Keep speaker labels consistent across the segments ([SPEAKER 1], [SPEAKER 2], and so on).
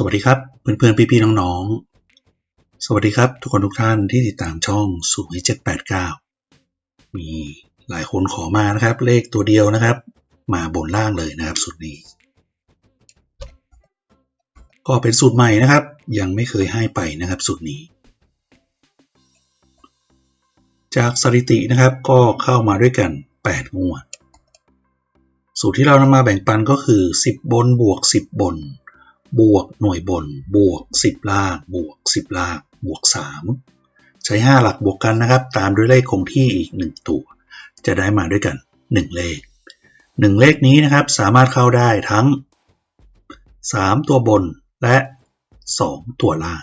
[SPEAKER 1] สวัสดีครับเพื่อนๆพี่ๆน้องๆสวัสดีครับ ทุกคนทุกท่านที่ติดตามช่องสูงเจ็ดแปดเก้ามีหลายคนขอมานะครับ เลขตัวเดียวนะครับ มาบนล่างเลยนะครับสูตรนี้ ก็เป็นสูตรใหม่นะครับ ยังไม่เคยให้ไปนะครับสูตรนี้ จากสถิตินะครับก็เข้ามาด้วยกัน 8 งวด สูตรที่เรานำมาแบ่งปันก็คือ 10 บนบวก 10 บน บวกหน่วยบน บวก 10 ล่าง บวก 10 ล่าง บวก 3 ใช้ 5 หลักบวกกันนะครับ ตามด้วยเลขคงที่อีก 1 ตัว จะได้มาด้วยกัน 1 เลข 1 เลขนี้นะครับ สามารถเข้าได้ทั้ง 3 ตัวบนและ 2 ตัวล่าง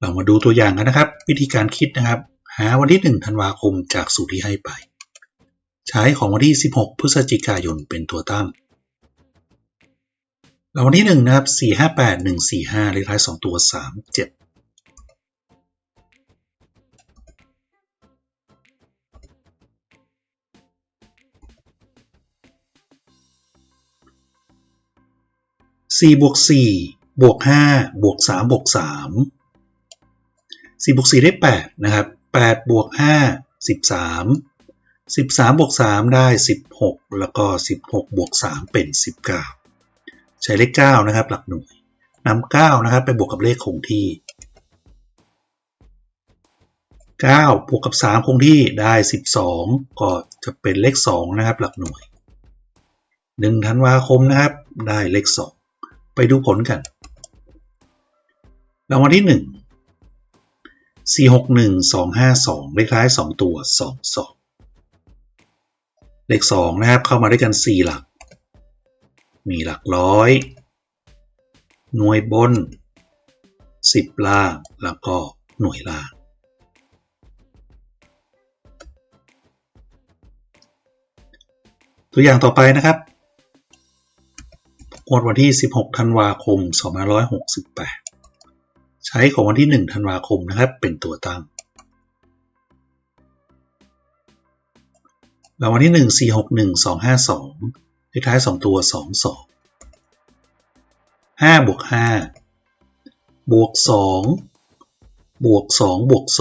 [SPEAKER 1] เรามาดูตัวอย่างกันนะครับ วิธีการคิดนะครับ หาวันที่ 1 ธันวาคมจากสูตรที่ให้ไป ใช้ของวันที่ 16 พฤศจิกายนเป็นตัวตั้งเราวัลที่ 1 นะครับ 458 145เลขท้าย 2 ตัว 37 4บวก4บวก5บวก3บวก3 4บวก4ได้ 8 นะครับ8บวก5 13 13บวก3ได้ 16 แล้วก็ 16บวก3เป็น 19 ใช้เลข9นะครับ หลักหน่วยนำ9นะครับ ไปบวกกับเลขคงที่9บวกกับ 3 คงที่ได้ 12 ก็จะเป็นเลข 2 นะครับ หลักหน่วย 1 ธันวาคมนะครับ ได้เลข 2 ไปดูผลกันรางวัลที่ 1 4 6 1 2 5 2 เลขท้าย 2 ตัว 2 2 เลข 2 นะครับ เข้ามาด้วยกัน 4 หลัก มีหลักร้อย หน่วยบน 10 ล่าง แล้วก็หน่วยล่าง ตัวอย่างต่อไปนะครับงวดวันที่ 16 ธันวาคม 2568 ใช้ของวันที่ 1 ธันวาคมนะครับ เป็นตัวตั้งรางวัลที่ 1 4 6 1 2 5 2เลขท้าย 2 ตัว 2 2 5บวก5บวก2บวก2บวก2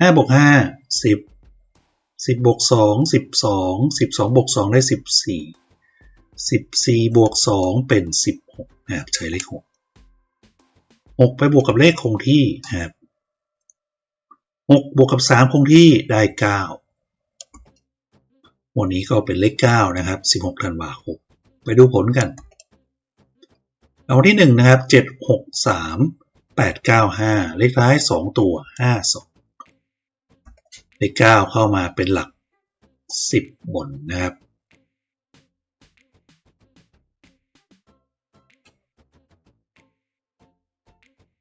[SPEAKER 1] 5บวก5 10 10บวก2 12 12บวก2ได้ 14 14 บวก 2 เป็น 16นะครับใช้เลข 6 6 ไปบวกกับเลขคงที่นะครับ6บวกกับ 3 คงที่ได้ 9 วันนี้ก็เป็นเลข 9 นะครับ 16ธันวาคมไปดูผลกันรางวัลที่ 1 นะครับ 7 6 3 8 9 5 เลขท้าย 2 ตัว 5 2 เลข 9 เข้ามาเป็นหลัก 10 บนนะครับ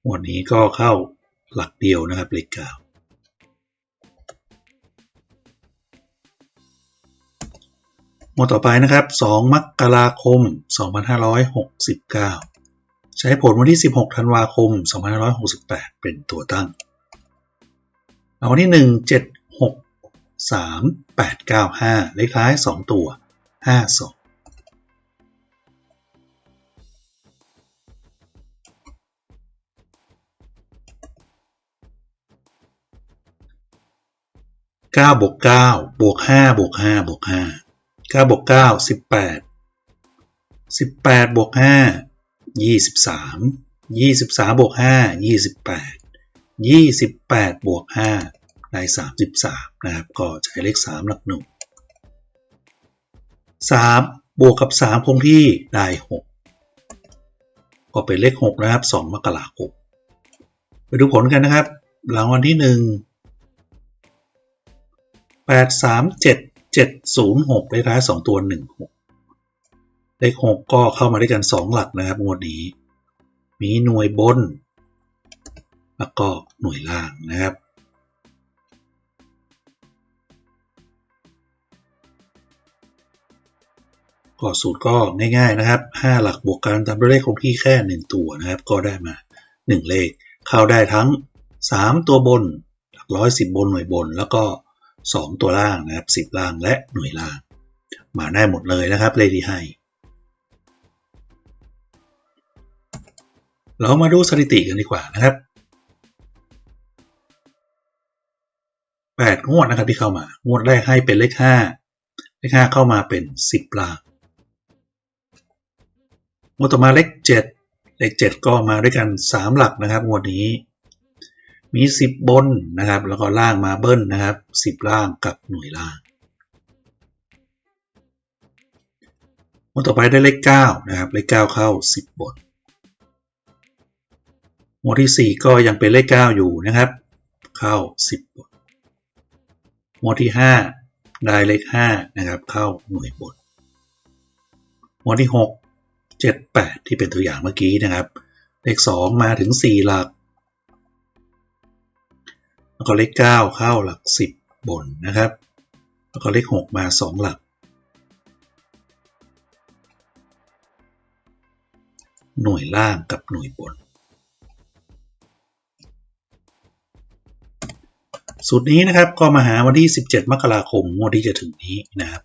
[SPEAKER 1] หมวันนี้ก็เข้าหลักเดียวนะครับเลข9หมวดต่อไปนะครับ 2 มกราคม 2569 ใช้ผลวันที่ 16 ธันวาคม 2568 เป็นตัวตั้งรางวัลที่ 1 7 6 3 8 9 5 เลขท้าย 2 ตัว 5 2 9บวก9บวก5บวก5บวก5 9บวก9 18 18บวก5 23 23บวก5 28 28บวก5ได้ 33 นะครับ ก็ใช้เลข 3 หลักหน่วย3บวกกับ 3 คงที่ได้ 6 ก็เป็นเลข 6 นะครับ 2 มกราคมไปดูผลกันนะครับรางวัลที่ 1 8 3 7 7 0 6เลขท้าย2ตัว1 6เลข6ก็เข้ามาด้วยกัน2หลักนะครับงวดนี้ มีหน่วยบน แล้วก็หน่วยล่างนะครับก็สูตรก็ง่ายๆนะครับ 5 หลักบวกกันตามด้วยเลขคงที่แค่ 1 ตัวนะครับ ก็ได้มา 1 เลข เข้าได้ทั้ง 3 ตัวบน หลักร้อยสิบบนหน่วยบน แล้วก็ 2 ตัวล่างนะครับ10 ล่างและหน่วยล่าง มาได้หมดเลยนะครับเลขที่ให้ เรามาดูสถิติกันดีกว่านะครับ8งวดนะครับที่เข้ามา งวดแรกให้เป็นเลข 5 เลข 5 เข้ามาเป็น 10 ล่าง งวดต่อมาเลข 7 เลข 7 ก็มาด้วยกัน 3 หลักนะครับ งวดนี้ มี 10 บนนะครับ แล้วก็ล่างมาเบิ้ลนะครับ 10 ล่างกับหน่วยล่างงวดต่อไปได้เลข9นะครับ เลข9เข้า 10 บนงวดที่ 4 ก็ยังเป็นเลข 9 อยู่นะครับ เข้า 10 บนงวดที่ 5 ได้เลข5นะครับ เข้าหน่วยบนงวดที่ 6 7 8 ที่เป็นตัวอย่างเมื่อกี้นะครับ เลข 2 มาถึง 4 หลัก แล้วก็เลข 9 เข้าหลัก 10 บนนะครับ แล้วก็เลข 6 มา 2 หลัก หน่วยล่างกับหน่วยบน สูตรนี้นะครับก็มาหาวันที่ 17 มกราคมงวดที่จะถึงนี้นะครับ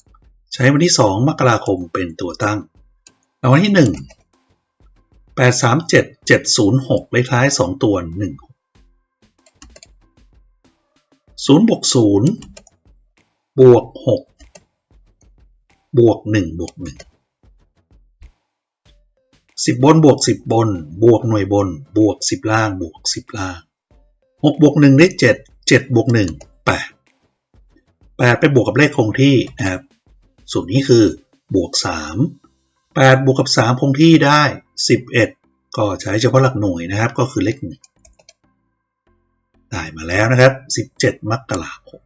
[SPEAKER 1] ใช้วันที่ 2 มกราคมเป็นตัวตั้งรางวัลที่ 1 8 3 7 7 0 6 เลขท้าย 2 ตัว 1 0บวก0บวก6บวก1บวก1 10 บนบวก 10 บน บวกหน่วยบน บวก 10 ล่าง บวก 10 ล่าง 6 บวก 1 ได้ 7 7 บวก 1 8 8 ไปบวกกับเลขคงที่นะครับสูตรนี้คือบวก 3 8 บวกกับ 3 คงที่ได้ 11 ก็ใช้เฉพาะหลักหน่วยนะครับ ก็คือเลข1 ได้มาแล้วนะครับ 17 มกราคม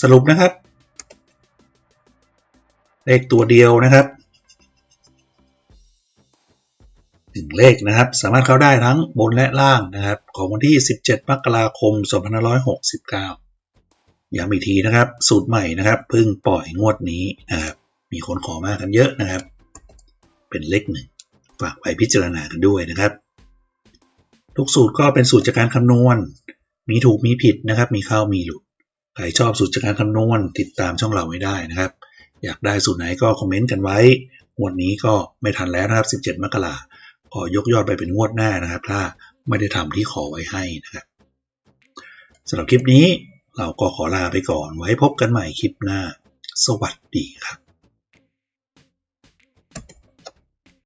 [SPEAKER 1] สรุปนะครับ เลขตัวเดียวนะครับถึงเลขนะครับสามารถเข้าได้ทั้งบนและล่างนะครับ ของวันที่ 17 มกราคม 2569 ย้ำอีกทีนะครับ สูตรใหม่นะครับเพิ่งปล่อยงวดนี้นะครับ มีคนขอมากันเยอะนะครับ เป็นเลขหนึ่งฝากไปพิจารณากันด้วยนะครับ ทุกสูตรก็เป็นสูตรจากการคำนวณ มีถูกมีผิดนะครับ มีเข้ามีหลุด ใครชอบสูตรจากการคำนวณ ติดตามช่องเราไว้ได้นะครับ อยากได้สูตรไหนก็คอมเมนต์กันไว้งวดนี้ก็ไม่ทันแล้วนะครับ 17 มกราขอยกยอดไปเป็นงวดหน้านะครับ ถ้าไม่ได้ทำที่ขอไว้ให้นะครับสำหรับคลิปนี้เราก็ขอลาไปก่อน ไว้พบกันใหม่คลิปหน้า สวัสดีครับ